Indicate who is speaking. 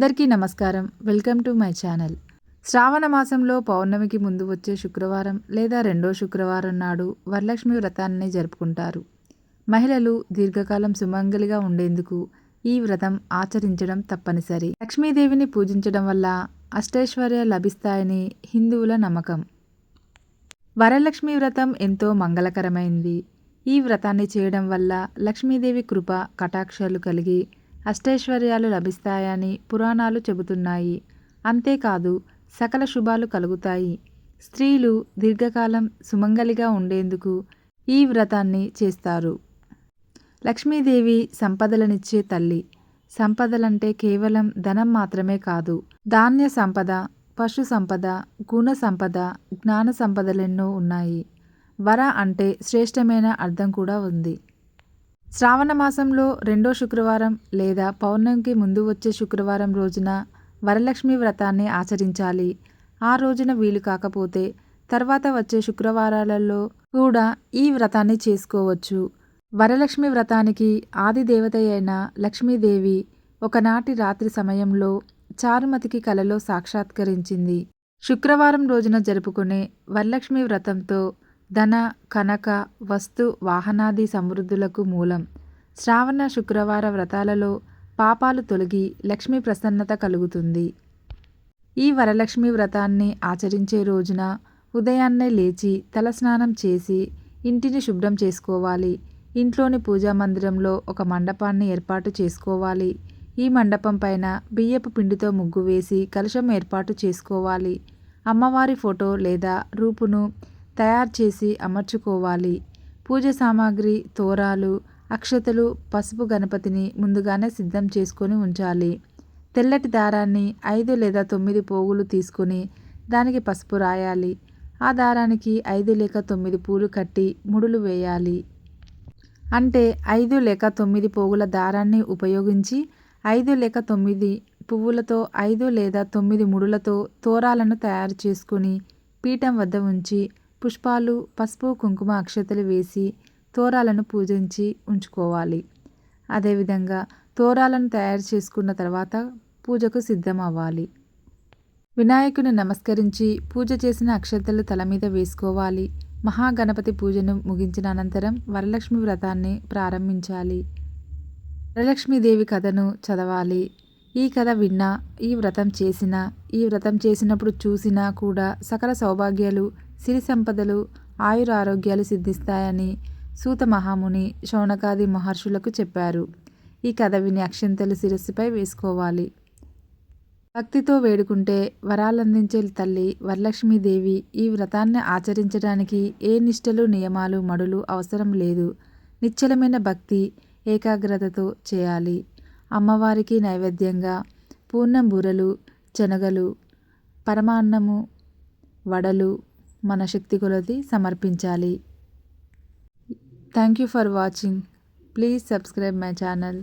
Speaker 1: అందరికీ నమస్కారం. Welcome to my channel. శ్రావణ మాసంలో పౌర్ణమికి ముందు వచ్చే శుక్రవారం లేదా రెండో శుక్రవారం నాడు వరలక్ష్మి వ్రతాన్ని జరుపుకుంటారు. మహిళలు దీర్ఘకాలం సుమంగలిగా ఉండేందుకు ఈ వ్రతం ఆచరించడం తప్పనిసరి. లక్ష్మీదేవిని పూజించడం వల్ల అష్టైశ్వర్య లభిస్తాయని హిందువుల నమ్మకం. వరలక్ష్మి వ్రతం ఎంతో మంగళకరమైంది. ఈ వ్రతాన్ని చేయడం వల్ల లక్ష్మీదేవి కృప కటాక్షాలు కలిగి అష్టైశ్వర్యాలు లభిస్తాయని పురాణాలు చెబుతున్నాయి. అంతేకాదు సకల శుభాలు కలుగుతాయి. స్త్రీలు దీర్ఘకాలం సుమంగలిగా ఉండేందుకు ఈ వ్రతాన్ని చేస్తారు. లక్ష్మీదేవి సంపదలనిచ్చే తల్లి. సంపదలంటే కేవలం ధనం మాత్రమే కాదు. ధాన్య సంపద పశు సంపద గుణ సంపద జ్ఞాన సంపదలెన్నో ఉన్నాయి. వర అంటే శ్రేష్టమైన అర్థం కూడా ఉంది. శ్రావణ మాసంలో రెండో శుక్రవారం లేదా పౌర్ణమికి ముందు వచ్చే శుక్రవారం రోజున వరలక్ష్మి వ్రతాన్ని ఆచరించాలి. ఆ రోజున వీలు కాకపోతే తర్వాత వచ్చే శుక్రవారాలలో కూడా ఈ వ్రతాన్ని చేసుకోవచ్చు. వరలక్ష్మి వ్రతానికి ఆది దేవత అయిన లక్ష్మీదేవి ఒకనాటి రాత్రి సమయంలో చారుమతికి కలలో సాక్షాత్కరించింది. శుక్రవారం రోజున జరుపుకునే వరలక్ష్మి వ్రతంతో ధన కనక వస్తు వాహనాది సమృద్ధులకు మూలం. శ్రావణ శుక్రవార వ్రతాలలో పాపాలు తొలగి లక్ష్మీ ప్రసన్నత కలుగుతుంది. ఈ వరలక్ష్మి వ్రతాన్ని ఆచరించే రోజున ఉదయాన్నే లేచి తలస్నానం చేసి ఇంటిని శుభ్రం చేసుకోవాలి. ఇంట్లోని పూజా మందిరంలో ఒక మండపాన్ని ఏర్పాటు చేసుకోవాలి. ఈ మండపం పైన బియ్యపు పిండితో ముగ్గు వేసి కలుషం ఏర్పాటు చేసుకోవాలి. అమ్మవారి ఫోటో లేదా రూపును తయారు చేసి అమర్చుకోవాలి. పూజ సామాగ్రి తోరాలు అక్షతలు పసుపు గణపతిని ముందుగానే సిద్ధం చేసుకొని ఉంచాలి. తెల్లటి దారాన్ని ఐదు లేదా తొమ్మిది పోగులు తీసుకొని దానికి పసుపు రాయాలి. ఆ దారానికి ఐదు లేక తొమ్మిది పూలు కట్టి ముడులు వేయాలి. అంటే ఐదు లేక తొమ్మిది పోగుల దారాన్ని ఉపయోగించి ఐదు లేక తొమ్మిది పువ్వులతో ఐదు లేదా తొమ్మిది ముడులతో తోరాలను తయారు చేసుకొని పీఠం వద్ద ఉంచి పుష్పాలు పసుపు కుంకుమ అక్షతలు వేసి తోరాలను పూజించి ఉంచుకోవాలి. అదేవిధంగా తోరాలను తయారు చేసుకున్న తర్వాత పూజకు సిద్ధం అవ్వాలి వినాయకుని నమస్కరించి పూజ చేసిన అక్షతలు తల మీద వేసుకోవాలి. మహాగణపతి పూజను ముగించిన అనంతరం వరలక్ష్మి వ్రతాన్ని ప్రారంభించాలి. వరలక్ష్మీదేవి కథను చదవాలి. ఈ కథ విన్నా ఈ వ్రతం చేసినా ఈ వ్రతం చేసినప్పుడు చూసినా కూడా సకల సౌభాగ్యాలు సిరి సంపదలు ఆయురారోగ్యాలు సిద్ధిస్తాయని సూత మహాముని శౌనకాది మహర్షులకు చెప్పారు. ఈ కథ విని అక్షంతలు శిరస్సుపై వేసుకోవాలి. భక్తితో వేడుకుంటే వరాలందించే తల్లి వరలక్ష్మీదేవి ఈ వ్రతాన్ని ఆచరించడానికి ఏ నిష్టలు నియమాలు మడులు అవసరం లేదు. నిశ్చలమైన భక్తి ఏకాగ్రతతో చేయాలి. అమ్మవారికి నైవేద్యంగా పూర్ణం బూరలు శనగలు పరమాన్నము వడలు మన శక్తి కొలది సమర్పించాలి. Thank you for watching please subscribe my channel